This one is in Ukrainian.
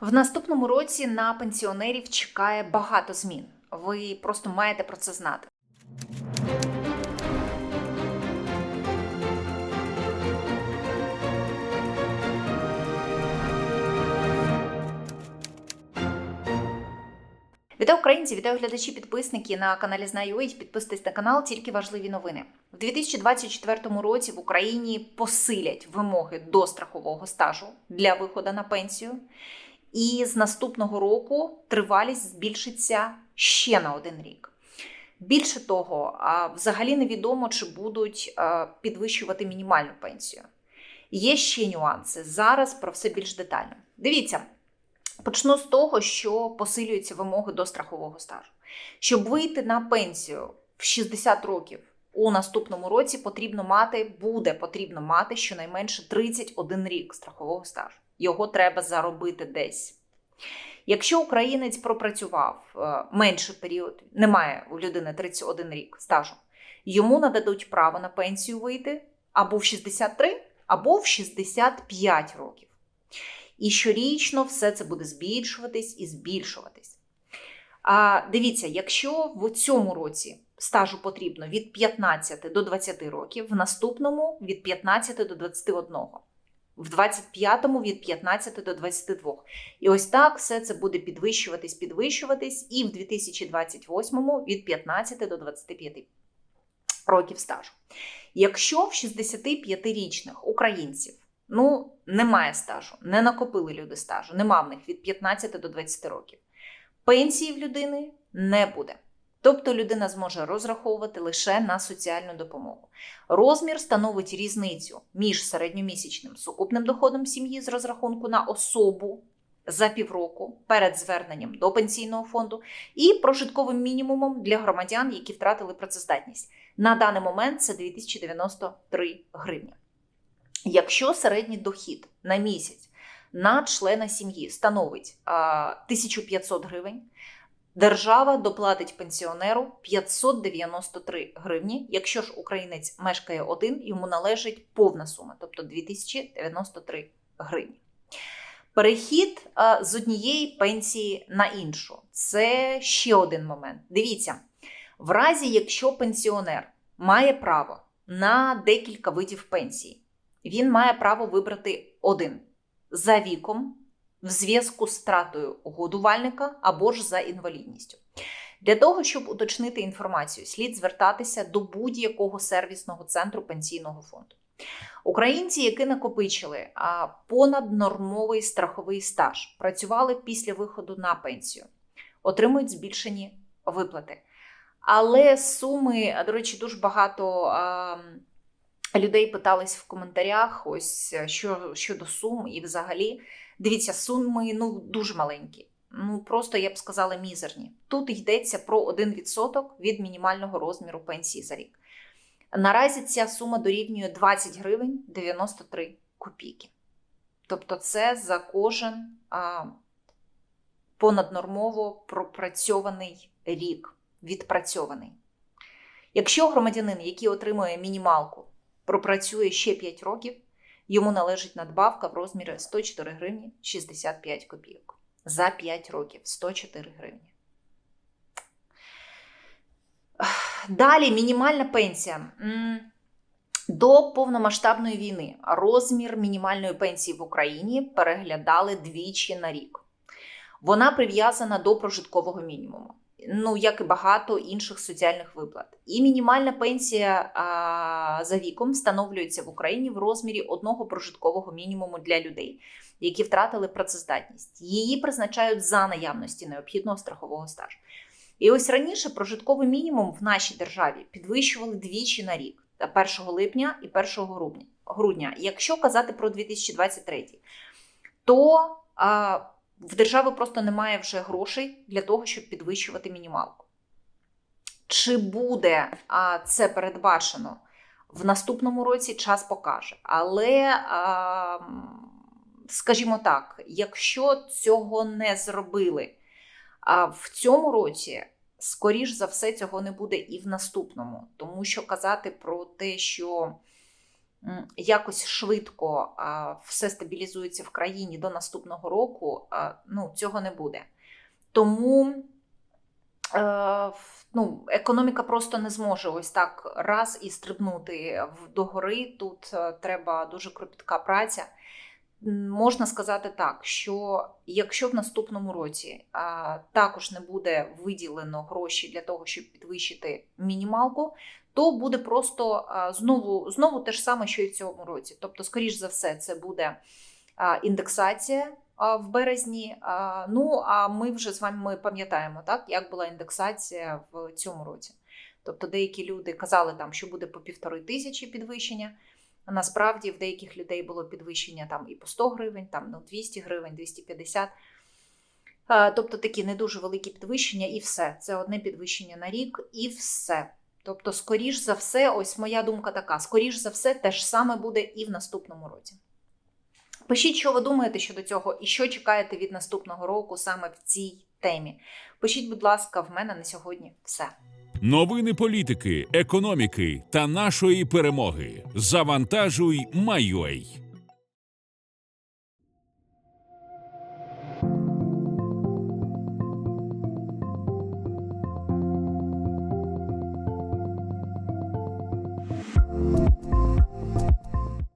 В наступному році на пенсіонерів чекає багато змін. Ви просто маєте про це знати. Вітаю українці, вітаю глядачі, підписники на каналі Знаю.ua. Підписуйтесь на канал, тільки важливі новини. В 2024 році в Україні посилять вимоги до страхового стажу для виходу на пенсію. І з наступного року тривалість збільшиться ще на один рік. Більше того, взагалі невідомо, чи будуть підвищувати мінімальну пенсію. Є ще нюанси. Зараз про все більш детально. Дивіться, почну з того, що посилюються вимоги до страхового стажу. Щоб вийти на пенсію в 60 років у наступному році, потрібно мати, буде потрібно мати щонайменше 31 рік страхового стажу. Його треба заробити десь. Якщо українець пропрацював е, менший період, немає у людини 31 рік стажу, йому нададуть право на пенсію вийти або в 63, або в 65 років. І щорічно все це буде збільшуватись і збільшуватись. А дивіться, якщо в цьому році стажу потрібно від 15 до 20 років, в наступному від 15 до 21, в 25-му від 15 до 22. І ось так все це буде підвищуватись, підвищуватись, і в 2028-му від 15 до 25 років стажу. Якщо в 65-річних українців ну, немає стажу, не накопили люди стажу, нема в них від 15 до 20 років, пенсії в людини не буде. Тобто людина зможе розраховувати лише на соціальну допомогу. Розмір становить різницю між середньомісячним сукупним доходом сім'ї з розрахунку на особу за півроку перед зверненням до пенсійного фонду і прожитковим мінімумом для громадян, які втратили працездатність. На даний момент це 2093 гривні. Якщо середній дохід на місяць на члена сім'ї становить 1500 гривень, держава доплатить пенсіонеру 593 гривні. Якщо ж українець мешкає один, йому належить повна сума, тобто 2093 гривні. Перехід з однієї пенсії на іншу це ще один момент. Дивіться, в разі, якщо пенсіонер має право на декілька видів пенсії, він має право вибрати один за віком в зв'язку з втратою годувальника або ж за інвалідністю. Для того, щоб уточнити інформацію, слід звертатися до будь-якого сервісного центру пенсійного фонду. Українці, які накопичили понаднормовий страховий стаж, працювали після виходу на пенсію, отримують збільшені виплати. Але суми, до речі, дуже багато людей питались в коментарях: ось що щодо сум, і взагалі дивіться, суми ну дуже маленькі. Ну просто я б сказала мізерні. Тут йдеться про 1% від мінімального розміру пенсії за рік. Наразі ця сума дорівнює 20 гривень 93 копійки. Тобто, це за кожен а, понаднормово пропрацьований рік, відпрацьований. Якщо громадянин, який отримує мінімалку, пропрацює ще 5 років, йому належить надбавка в розмірі 104 гривні 65 копійок. За 5 років 104 гривні. Далі мінімальна пенсія. До повномасштабної війни розмір мінімальної пенсії в Україні переглядали двічі на рік. Вона прив'язана до прожиткового мінімуму ну як і багато інших соціальних виплат. І мінімальна пенсія а, за віком встановлюється в Україні в розмірі одного прожиткового мінімуму для людей, які втратили працездатність. Її призначають за наявності необхідного страхового стажу. І ось раніше прожитковий мінімум в нашій державі підвищували двічі на рік 1 липня і 1 грудня. грудня. Якщо казати про 2023, то а, в держави просто немає вже грошей для того, щоб підвищувати мінімалку. Чи буде а, це передбачено в наступному році, час покаже. Але, а, скажімо так, якщо цього не зробили а в цьому році, скоріш за все, цього не буде і в наступному, тому що казати про те, що якось швидко все стабілізується в країні до наступного року, ну, цього не буде. Тому е, ну, економіка просто не зможе ось так раз і стрибнути догори. Тут е, треба дуже кропітка праця. Можна сказати так, що якщо в наступному році а, також не буде виділено гроші для того, щоб підвищити мінімалку, то буде просто знову, знову те ж саме, що і в цьому році. Тобто, скоріш за все, це буде індексація в березні. Ну а ми вже з вами ми пам'ятаємо, так, як була індексація в цьому році. Тобто деякі люди казали, там, що буде по півтори тисячі підвищення. Насправді в деяких людей було підвищення там і по 100 гривень, там ну, 200 гривень, 250. Тобто такі не дуже великі підвищення, і все. Це одне підвищення на рік, і все. Тобто, скоріш за все, ось моя думка така: скоріш за все, те ж саме буде і в наступному році. Пишіть, що ви думаєте щодо цього, і що чекаєте від наступного року саме в цій темі. Пишіть, будь ласка, в мене на сьогодні все. Новини політики, економіки та нашої перемоги. Завантажуй, Майой.